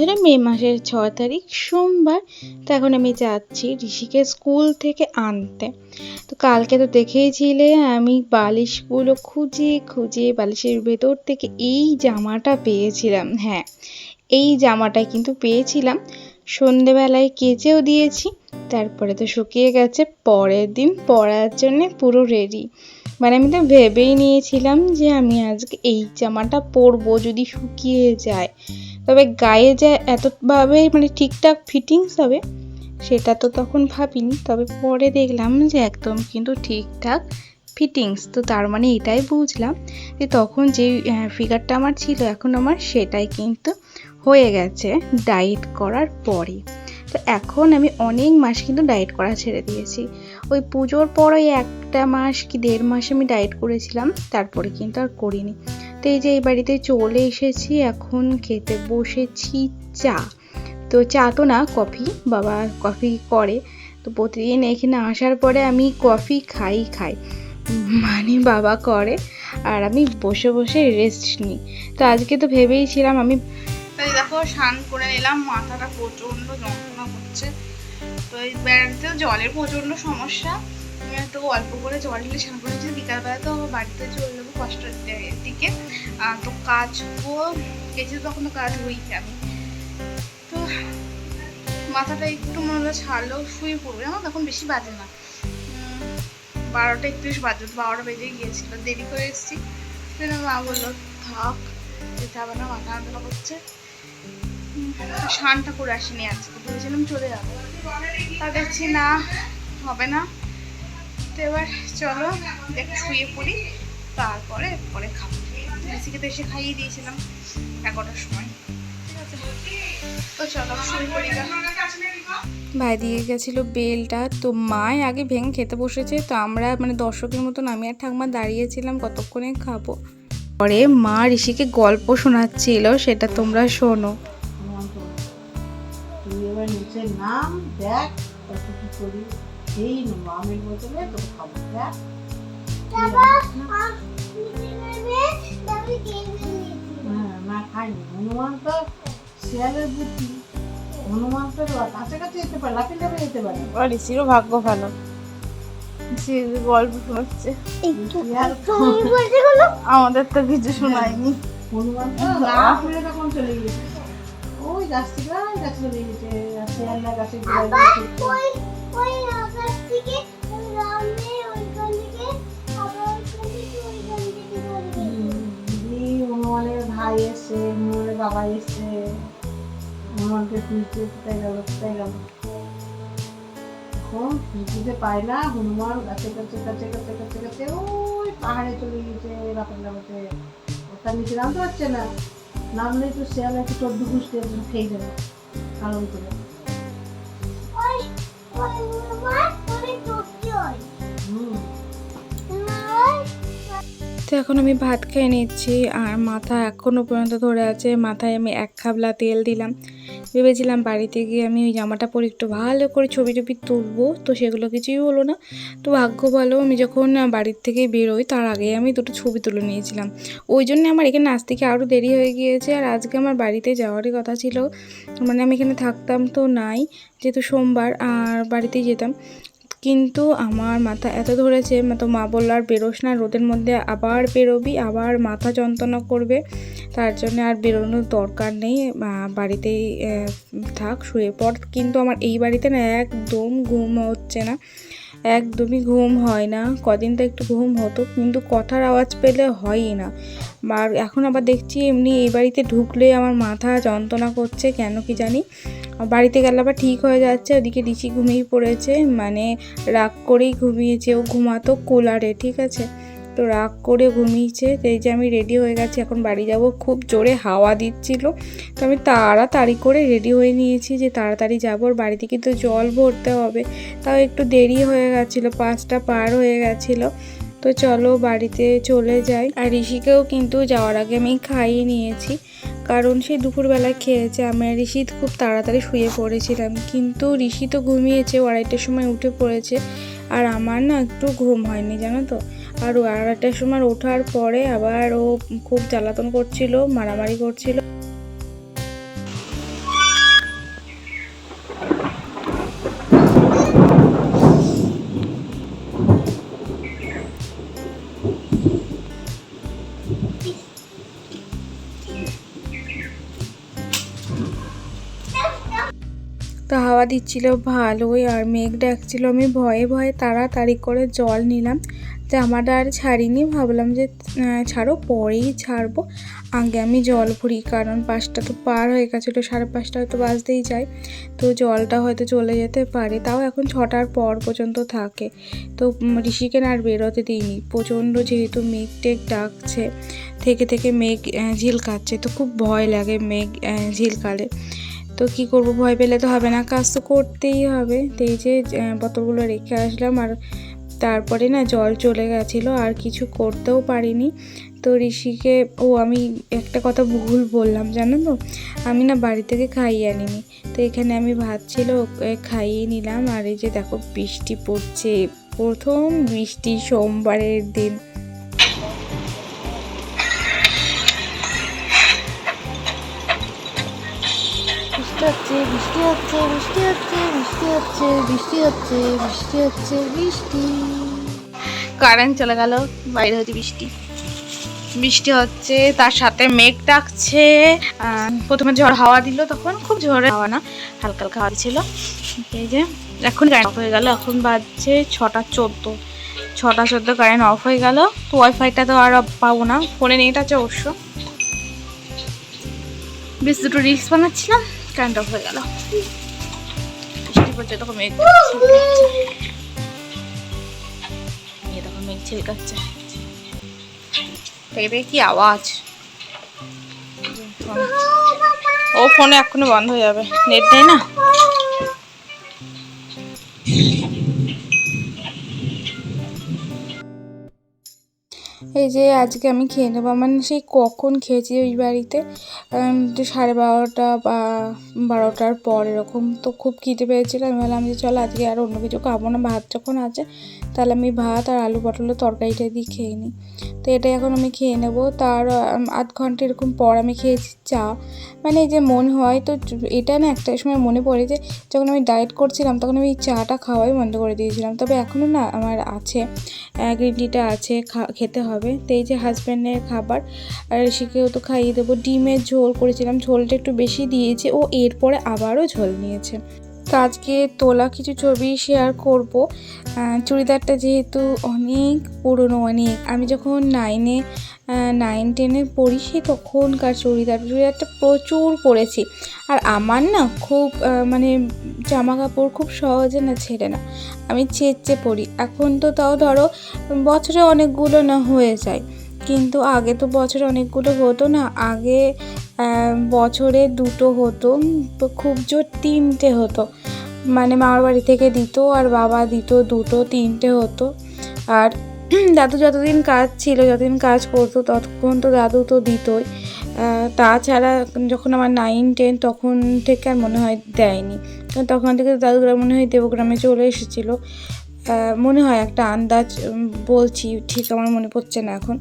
হলো মে মাসের ছ তারিখ সোমবার, তো এখন আমি যাচ্ছি ঋষিকে স্কুল থেকে আনতে। তো কালকে তো দেখেইছিলে আমি বালিশগুলো খুঁজে খুঁজে বালিশের ভেতর থেকে এই জামাটা পেয়েছিলাম হ্যাঁ এই জামাটা কিন্তু পেয়েছিলাম। সন্ধেবেলায় কেচেও দিয়েছি, তারপরে তো শুকিয়ে গেছে, পরের দিন পরার জন্যে পুরো রেডি মানে আমি তো ভেবেই নিয়েছিলাম যে আমি আজকে এই জামাটা পরবো যদি শুকিয়ে যায়। তবে গায়ে যে এতভাবে মানে ঠিকঠাক ফিটিংস হবে, সেটা তো তখন ভাবিনি। তবে পরে দেখলাম যে একদম কিন্তু ঠিকঠাক ফিটিংস তো তার মানে এটাই বুঝলাম যে তখন যে ফিগারটা আমার ছিল, এখন আমার সেটাই কিন্তু হয়ে গেছে ডায়েট করার পরে। তো এখন আমি অনেক মাস কিন্তু ডায়েট করা ছেড়ে দিয়েছি। ওই পুজোর পর ওই একটা মাস কি দেড় মাস আমি ডায়েট করেছিলাম, তারপরে কিন্তু আর করিনি। তো এই যে এই বাড়িতে চলে এসেছি। এখন খেতে বসেছি চা। তো চা তো না, কফি, বাবা কফি করে। তো প্রতিদিন এখানে আসার পরে আমি কফি খাই খাই। মানে বাবা করে, আর আমি বসে বসে রেস্ট নিই। তো আজকে তো ভেবেইছিলাম আমি দেখো, স্নান করে নিলাম মাথাটা প্রচণ্ড যন্ত্রণা করছে। তো এই বেড়াতে জলের প্রচণ্ড সমস্যা। আমি একটু অল্প করে জল ঢেলে স্নান করেছি বিকালবেলা তো আমার বাড়িতে চলে যাব কষ্টের দিকে। তো কাচবো গেছি তখন কাজ হয়েছে আমি। তো মাথাটা একটু মনে হলো ছাড়লেও শুয়ে পড়বে। আমার তখন বেশি বাজে না। বারোটা একত্রিশ বাজে, বারোটা বেজে গিয়েছিল। দেরি করে এসেছি। মা বলল, থাক, যেতে হবে না, মাথা যন্ত্রণা করছে। স্নানটা করে আসিনি আজকে। ভেবেছিলাম চলে যাব। তা দেখছি না, হবে না। তো এবার চলো একটু শুয়ে পড়ি তারপরে পরে খাব। ঋষিকে তো এসে খাইয়ে দিয়েছিলাম এগারোটার সময়। তো চলো শুয়ে পড়ি ভাই দিয়ে গেছিল বেলটা। তো মায় আগে ভেঙে খেতে বসেছে তো আমরা মানে দর্শকের মতন আমি আর ঠাকুমা দাঁড়িয়েছিলাম কতক্ষণে খাব। পরে মা ঋষিকে গল্প শোনাচ্ছিল সেটা তোমরা শোনো। তুই এবার নিচে নাম দেখ কত কি করি সেই মামের বোতলে তোর খাব দেখ। হ্যাঁ না খাইনি হনুমান তো শিয়ালের বুদ্ধি। হনুমান তো কাছাকাছি যেতে পারে লাফি লাফে যেতে পারে। আর ঋষিরও ভাগ্য ভালো। সে গল্প শোনাচ্ছে শিয়াল আমাদের তো কিছু শোনায়নি। হনুমান তো লাফ মেরে তখন চলে গেছে ওই গাছটি গাছ গাছ চলে গেছে দিদি হনুমানের ভাই হনুমানের বাবা হনুমানকে খুঁজতে কোথায় গেল কোথায় গেল? এখন খুঁজতে পায় না হনুমান কাছে কাছে কাছে কাছে কাছে কাছে ওই পাহাড়ে চলে গেছে তার নিচে নামতে পারছে না। নামলে তো শেয়াল একটু চোদ্দ ঘুষতে খেয়ে যাবে কারণ করে তো এখন আমি ভাত খেয়ে নিচ্ছি আর মাথা এখনও পর্যন্ত ধরে আছে। মাথায় আমি এক খাবলা তেল দিলাম। ভেবেছিলাম বাড়িতে গিয়ে আমি ওই জামাটা পরে একটু ভালো করে ছবি টবি তুলবো, তো সেগুলো কিছুই হলো না। তো ভাগ্য ভালো, আমি যখন বাড়ির থেকে বেরোই তার আগে আমি দুটো ছবি তুলে নিয়েছিলাম। ওই জন্য আমার এখানে আজ থেকে আরও দেরি হয়ে গিয়েছে আর আজকে আমার বাড়িতে যাওয়ারই কথা ছিল। মানে আমি এখানে থাকতাম তো নাই, যেহেতু সোমবার, আর বাড়িতেই যেতাম। কিন্তু আমার মাথা এত ধরেছে তো মা বলল, আর বেরোস না, রোদের মধ্যে আবার বেরোবি, আবার মাথা যন্ত্রণা করবে। তার জন্য আর বেরোনোর দরকার নেই বাড়িতেই থাক, শুয়ে পড়। কিন্তু আমার এই বাড়িতে না একদম ঘুম হচ্ছে না, একদমই ঘুম হয় না। কদিন তো একটু ঘুম হতো, কিন্তু কথার আওয়াজ পেলে হয়ই না। আর এখন আবার দেখছি, এমনি এই বাড়িতে ঢুকলে আমার মাথা যন্ত্রণা করছে, কেন কি জানি? বাড়িতে গেলে আবার ঠিক হয়ে যাচ্ছে, ওদিকে ঋষি ঘুমিয়ে পড়েছে মানে রাগ করেই ঘুমিয়েছে, ও ঘুমাতো কুলারে, ঠিক আছে? তো রাগ করে ঘুমিয়েছে এই যে আমি রেডি হয়ে গেছি, এখন বাড়ি যাব, খুব জোরে হাওয়া দিচ্ছিল, তো আমি তাড়াতাড়ি করে রেডি হয়ে নিয়েছি যে তাড়াতাড়ি যাব আর বাড়িতে কিন্তু জল ভরতে হবে, তাও একটু দেরি হয়ে গেছিল, পাঁচটা পার হয়ে গেছিল, তো চলো বাড়িতে চলে যাই। আর ঋষিকেও কিন্তু যাওয়ার আগে আমি খাইয়ে নিয়েছি কারণ সেই দুপুরবেলা খেয়েছে, আমি আর ঋষি খুব তাড়াতাড়ি শুয়ে পড়েছিলাম। কিন্তু ঋষি তো ঘুমিয়েছে, ও আড়াইটার সময় উঠে পড়েছে। আর আমার না একটু ঘুম হয়নি, জানো তো? আর আড়াইটার সময় ওঠার পরে আবার ও খুব জ্বালাতন করছিল, মারামারি করছিল। হাওয়া দিচ্ছিল ভালোই আর মেঘ ডাকছিল। আমি ভয়ে ভয়ে তাড়াতাড়ি করে জল নিলাম। জামাটা আর ছাড়িনি, ভাবলাম যে ছাড়ো, পরেই ছাড়বো। আগে আমি জল ভরি, কারণ পাঁচটা তো পার হয়ে গেছিল, সাড়ে পাঁচটা হয়তো বাজতেই যায়। তো জলটা হয়তো চলে যেতে পারে, তাও এখন ছটার পর পর্যন্ত থাকে। তো ঋষিকে না আর বেরোতে দিইনি। প্রচণ্ড যেহেতু মেঘ টেঘ ডাকছে, থেকে থেকে মেঘ ঝিলকাচ্ছে। তো খুব ভয় লাগে মেঘ ঝিলকালে। তো কি করব? ভয় পেলে তো হবে না। কাজ তো করতেই হবে। তো এই যে বোতলগুলো রেখে আসলাম আর তারপরে না জল চলে গেছিল। আর কিছু করতেও পারিনি। তো ঋষিকে, ও আমি একটা কথা ভুল বললাম, জানো তো? আমি না বাড়ি থেকে খাইয়ে আনিনি। তো এখানে আমি ভাত ছিল খাইয়ে নিলাম। আর এই যে দেখো, বৃষ্টি পড়ছে। প্রথম বৃষ্টি সোমবারের দিন। হচ্ছে, বৃষ্টি হচ্ছে বৃষ্টি হচ্ছে বৃষ্টি হচ্ছে বৃষ্টি হচ্ছে বৃষ্টি হচ্ছে, বৃষ্টি। কারেন্ট চলে গেল, বাইরে হচ্ছে বৃষ্টি। বৃষ্টি হচ্ছে, তার সাথে মেঘ ডাকছে। প্রথমে ঝড় হাওয়া দিল তখন, খুব ঝড়ে হাওয়া না, হালকা হালকা হাওয়া ছিল এই যে, এখন কারেন্ট হয়ে গেল, এখন বাজছে ছটা চোদ্দ। ছটা চোদ্দ কারেন্ট অফ হয়ে গেল, তো ওয়াইফাইটা তো আর পাবো না, ফোনে নেট আছে অবশ্য। বেশ দুটো রিলস বানাচ্ছিলাম। কারেন্ট অফ হয়ে গেল। বৃষ্টি পড়ছে তখন মেঘ। এই দেখো থেকে কি আওয়াজ? ও ফোনে এক্ষুনি বন্ধ হয়ে যাবে। নেট নেই না? এই যে আজকে আমি খেয়ে নেব। মানে সেই কখন খেয়েছি ওই বাড়িতে? সাড়ে বারোটা বা বারোটার পর এরকম। তো খুব খিদে পেয়েছিল। আমি বললাম যে চলো আজকে আর অন্য কিছু খাব না। ভাত যখন আছে, তাহলে আমি ভাত আর আলু পটলের তরকারিটা দিয়ে খেয়ে নিই। তো এটা এখন আমি খেয়ে নেব। তার আধ ঘণ্টা এরকম পর আমি খেয়েছি চা। মানে এই যে মন হয় তো এটা না একটা সময় মনে পড়ে যে যখন আমি ডায়েট করছিলাম, তখন আমি চাটা খাওয়াই বন্ধ করে দিয়েছিলাম। তবে এখনও না আমার আছে। গ্রিন টিটা আছে খেতে হবে। তো এই যে হাজব্যান্ডের খাবার, আর ঋষিকেও তো খাইয়ে দেবো। ডিমের ঝোল করেছিলাম, ঝোলটা একটু বেশি দিয়েছে। ও এরপরে আবারও ঝোল নিয়েছে। আজকে তোলা কিছু ছবি শেয়ার করব। চুড়িদারটা যেহেতু অনেক পুরনো, অনেক। আমি যখন নাইনে নাইন টেনে পড়ি সেই তখনকার চুড়িদার, চুড়িদারটা প্রচুর পরেছি আর আমার না খুব মানে জামা কাপড় খুব সহজে না ছেড়ে না। আমি চেচ্ছে পড়ি এখন তো তাও ধরো বছরে অনেকগুলো না হয়ে যায়। কিন্তু আগে তো বছরে অনেকগুলো হতো না, আগে বছরে দুটো হতো, খুব জোর তিনটে হতো। মানে মামার বাড়ি থেকে দিত আর বাবা দিত দুটো, তিনটে হতো। আর দাদু যতদিন কাজ ছিল, যতদিন কাজ করতো, ততক্ষণ তো দাদু তো দিতই। তাছাড়া যখন আমার নাইন টেন তখন থেকে আর মনে হয় দেয়নি। তখন থেকে দাদুরা মনে হয় দেবগ্রামে চলে এসেছিল। মনে হয় একটা আন্দাজ বলছি, ঠিক আমার মনে পড়ছে না এখন।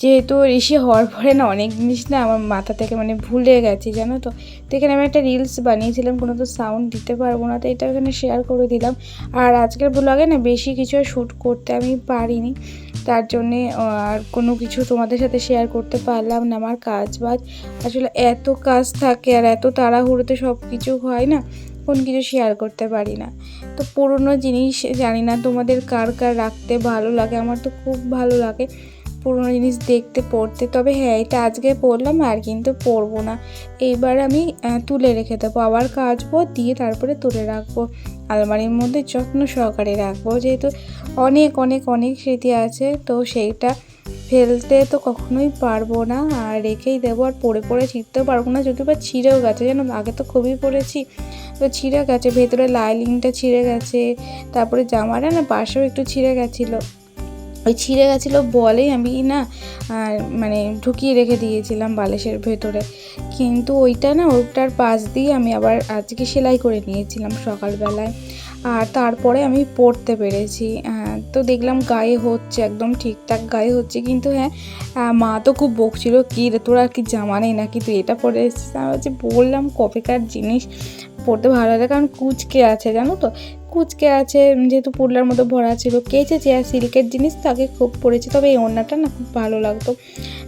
যেহেতু ঋষি হওয়ার পরে না অনেক জিনিস না আমার মাথা থেকে মানে ভুলে গেছি, জানো তো? তো এখানে আমি একটা রিলস বানিয়েছিলাম, কোনো তো সাউন্ড দিতে পারব না, তো এটা এখানে শেয়ার করে দিলাম। আর আজকের ব্লগে না বেশি কিছু শ্যুট করতে আমি পারিনি। তার জন্যে আর কোনো কিছু তোমাদের সাথে শেয়ার করতে পারলাম না আমার কাজ বাজ আসলে এত কাজ থাকে আর এত তাড়াহুড়োতে সব কিছু হয় না। কোন কিছু শেয়ার করতে পারি না। তো পুরনো জিনিস জানি না তোমাদের কার কার রাখতে ভালো লাগে, আমার তো খুব ভালো লাগে পুরনো জিনিস দেখতে, পড়তে। তবে হ্যাঁ এটা আজকে পড়লাম আর কিন্তু পরবো না। এইবার আমি তুলে রেখে দেবো। আবার কাচবো, দিয়ে তারপরে তুলে রাখব। আলমারির মধ্যে যত্ন সহকারে রাখব। যেহেতু অনেক অনেক অনেক স্মৃতি আছে, তো সেইটা ফেলতে তো কখনোই পারব না, আর রেখেই দেবো, আর পরে পরে ছিঁড়তেও পারব না, যদিও বা ছিঁড়েও গেছে যেন আগে তো খুবই পড়েছি, তো ছিঁড়ে গেছে, ভেতরে লাইলিংটা ছিঁড়ে গেছে, তারপরে জামাটা না পাশেও একটু ছিঁড়ে গেছিল, ওই ছিঁড়ে গেছিল বলেই আমি না মানে ঢুকিয়ে রেখে দিয়েছিলাম বালিশের ভেতরে, কিন্তু ওইটা না ওইটার পাশ দিয়ে আমি আবার আজকে সেলাই করে নিয়েছিলাম সকালবেলায়, আর তারপরে আমি পড়তে পেরেছি তো দেখলাম গায়ে হচ্ছে একদম ঠিকঠাক গায়ে হচ্ছে, কিন্তু হ্যাঁ মা তো খুব বকছিল, কি রে, তোর আর কি জামা নেই নাকি? তুই এটা পরে এসেছিস? আমি হচ্ছে বললাম কপেকার জিনিস পড়তে ভালো লাগে, কারণ কুচকে আছে, জানো তো? কুচকে আছে যেহেতু পুরলার মতো ভরা ছিল, কেচেছে, আর সিল্কের জিনিস তাকে খুব পড়েছি তবে এই ওড়নাটা না খুব ভালো লাগতো।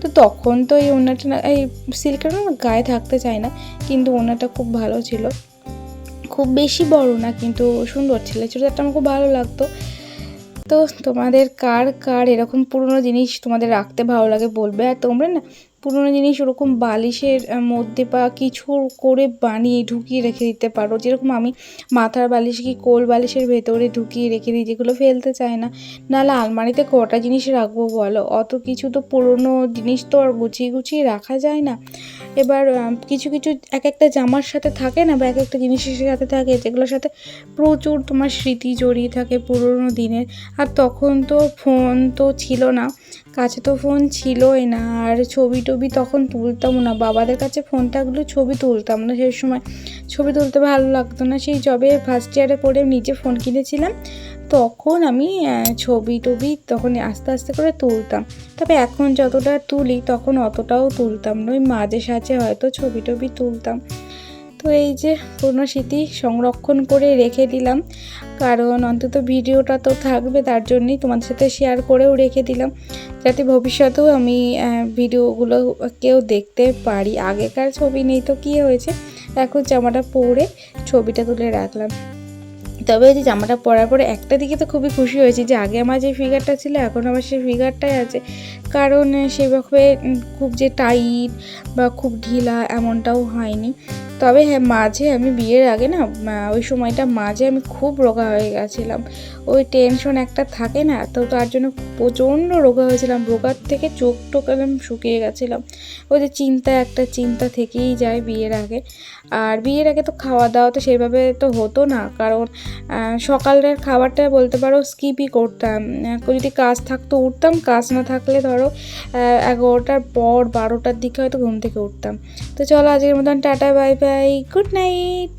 তো তখন তো এই ওড়নাটা না, এই সিল্কের না গায়ে থাকতে চায় না, কিন্তু ওড়নাটা খুব ভালো ছিল। খুব বেশি বড় না, কিন্তু সুন্দর ছিল একটা আমার খুব ভালো লাগতো। তো তোমাদের কার কার এরকম পুরনো জিনিস তোমাদের রাখতে ভালো লাগে বলবে? আর তোমরা না পুরনো জিনিস ওরকম বালিশের মধ্যে বা কিছু করে বানিয়ে ঢুকিয়ে রেখে দিতে পারো। যেরকম আমি মাথার বালিশ কি কোল বালিশের ভেতরে ঢুকিয়ে রেখে দিই, যেগুলো ফেলতে চায় না। নাহলে আলমারিতে কটা জিনিস রাখব বলো? অত কিছু তো পুরনো জিনিস তো আর গুছিয়ে গুছিয়ে রাখা যায় না। এবার কিছু কিছু এক একটা জামার সাথে থাকে না বা এক একটা জিনিসের সাথে থাকে, যেগুলোর সাথে প্রচুর তোমার স্মৃতি জড়িয়ে থাকে পুরনো দিনের। আর তখন তো ফোন তো ছিল না, কাছে তো ফোন ছিলই না, আর ছবি টবি তখন তুলতামও না। বাবাদের কাছে ফোন থাকলেও ছবি তুলতাম না, সেই সময় ছবি তুলতে ভালো লাগতো না। সেই জবে ফার্স্ট ইয়ারে পড়ে নিজে ফোন কিনেছিলাম। তখন আমি ছবি টবি তখন আস্তে আস্তে করে তুলতাম। তবে এখন যতটা তুলি তখন অতটাও তুলতাম না ওই মাঝে সাঝে হয়তো ছবি টবি তুলতাম। তো এই যে পুরনো স্মৃতি সংরক্ষণ করে রেখে দিলাম, কারণ অন্তত ভিডিওটা তো থাকবে, তার জন্যই তোমাদের সাথে শেয়ার করেও রেখে দিলাম। যাতে ভবিষ্যতেও আমি ভিডিওগুলো কেউ দেখতে পারি। আগেকার ছবি নেই তো কী হয়েছে? এখন জামাটা পরে ছবিটা তুলে রাখলাম। তবে যে জামাটা পরার পরে একটা দিকে তো খুবই খুশি হয়েছি যে আগে আমার যে ফিগারটা ছিল, এখন আমার সেই ফিগারটাই আছে। কারণ সেভাবে খুব যে টাইট বা খুব ঢিলা এমনটাও হয়নি। তবে হ্যাঁ মাঝে আমি বিয়ের আগে না ওই সময়টা মাঝে আমি খুব রোগা হয়ে গেছিলাম। ওই টেনশন একটা থাকে না, তো তার জন্য প্রচণ্ড রোগা হয়েছিলাম। রোগার থেকে চোখ টোক একদম শুকিয়ে গেছিলাম। ওই যে চিন্তা, একটা চিন্তা থেকেই যায় বিয়ের আগে। আর বিয়ের আগে তো খাওয়া দাওয়া তো সেভাবে তো হতো না, কারণ সকালের খাবারটা বলতে পারো স্কিপই করতাম। যদি কাজ থাকতো, উঠতাম, কাজ না থাকলে ধরো এগারোটার পর বারোটার দিকে হয়তো ঘুম থেকে উঠতাম। তো চলো আজকের মতন tata bye bye good night